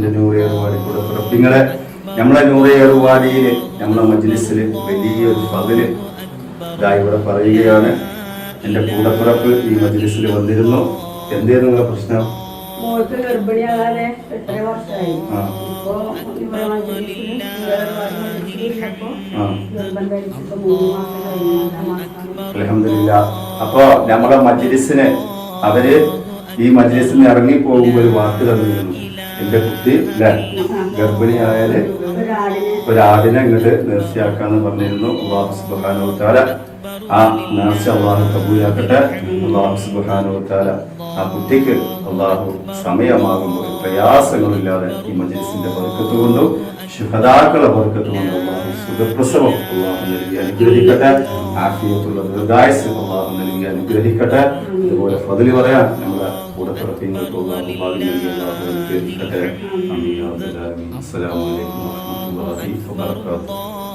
എന്റെ നൂറ് വാടി കൂടെ നിങ്ങളെ നമ്മളെ നൂറ് ഏറുവാടിയിൽ നമ്മളെ മജ്ലിസിൽ വലിയൊരു പതിൽ ഇതാ ഇവിടെ പറയുകയാണ്. എന്റെ കൂടപ്പിറപ്പ് ഈ മജ്ലിസിൽ വന്നിരുന്നു. നിങ്ങളെ പ്രശ്നം? മോൾക്ക് ഗർഭിണിയാകാതെ എത്ര വർഷമായി ഇപ്പോ ഇവിടെ അലഹമില്ല അപ്പോ നമ്മളെ മജ്ലിസിന് അവർ ഈ മജ്ലിസിൽ നിന്ന് ഇറങ്ങി പോകുമ്പോൾ ഒരു വാക്ക് തന്നിരുന്നു. എന്റെ കുട്ടി ഗർഭിണിയായാൽ ഒരാടിനെ ഇങ്ങോട്ട് നേർച്ചയാക്കാന്ന് പറഞ്ഞിരുന്നു. അള്ളാഹു സുബ്ഹാനഹു വതആല ആ നേർച്ച അള്ളാഹു കബൂലാക്കട്ടെ. അള്ളാഹു സുബ്ഹാനഹു വതആല ആ കുട്ടിക്ക് അള്ളാഹു സമയമാകുമ്പോൾ പ്രയാസങ്ങളില്ലാതെ ഈ മജീസിന്റെ ബർക്കത്ത് കൊണ്ടും ശുഭതാക്കളെ ബർക്കത്ത് കൊണ്ടും അള്ളാഹു സുഖപ്രസവം അള്ളാഹു നൽകി. അനുഗ്രഹിക്കട്ടെ. ആഫിയത്തുള്ള ദീർഘായുസ് നൽകി അനുഗ്രഹിക്കട്ടെ. അതുപോലെ ഫതിൽ പറയാൻ നമ്മുടെ കൂടെ പ്രത്യേകിക്കട്ടെ അനുഗ്രഹിക്കട്ടെ. അമീൻ അസ്സലാമു അലൈക്കും വറഹ്മത്തുള്ളാഹി വബറകാതുഹു.